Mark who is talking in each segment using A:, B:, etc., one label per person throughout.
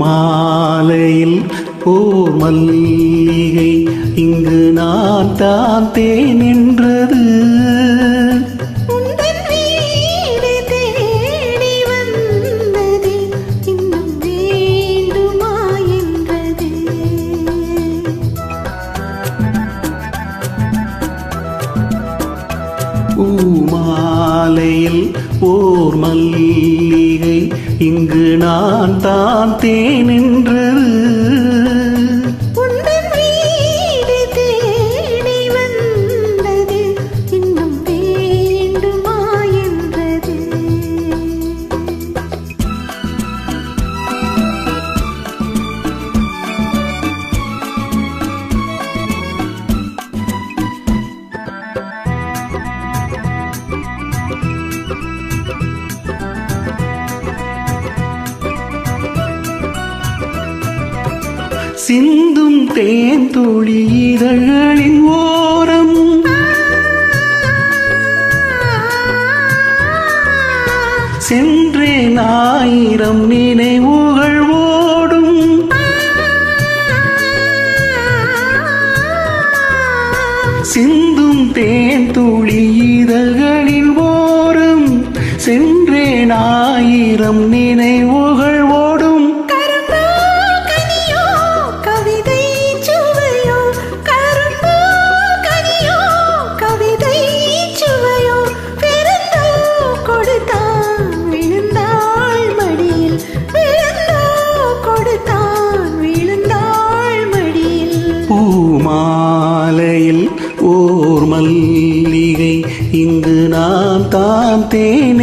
A: பூமாலையில் போர் மல்லிகை இங்கு நான் தான்
B: தேனின்
A: பூமாலையில் ஓர் மல்லிகை. இங்கு நான் தான்
B: தேனின்றது
A: சிந்தும் தேன் துளி இதழ்களின் ஓரம். சென்றேன் ஆயிரம் நினைவுகள் ஓடும். சிந்தும் தேன் துளி இதழ்களின் ஓரம். சென்றேன் ஆயிரம் நினை மல்லிகை இங்கு நான் தான் தேன்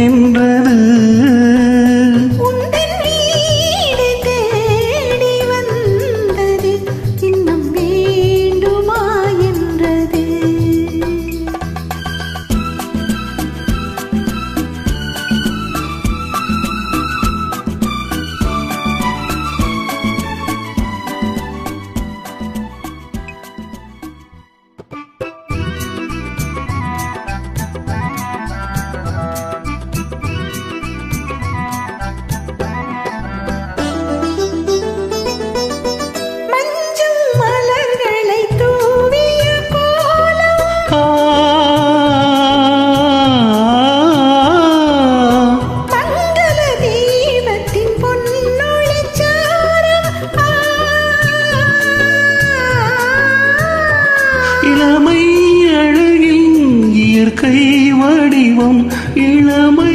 A: இயற்கை வடிவம் இளமை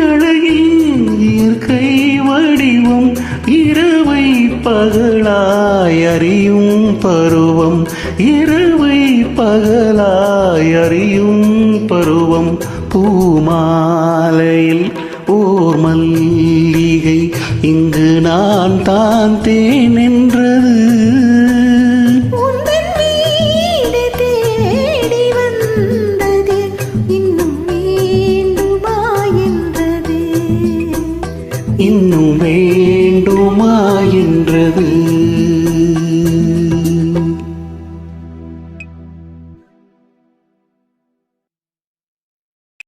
A: அழகின் இயற்கை வடிவம் இரவை பகலாய் அறியும் பருவம் இரவை பகலாய் அறியும் பருவம். பூமாலையில் ஓர் மல்லிகை இங்கு நான் தான் தேன் என்றது. me.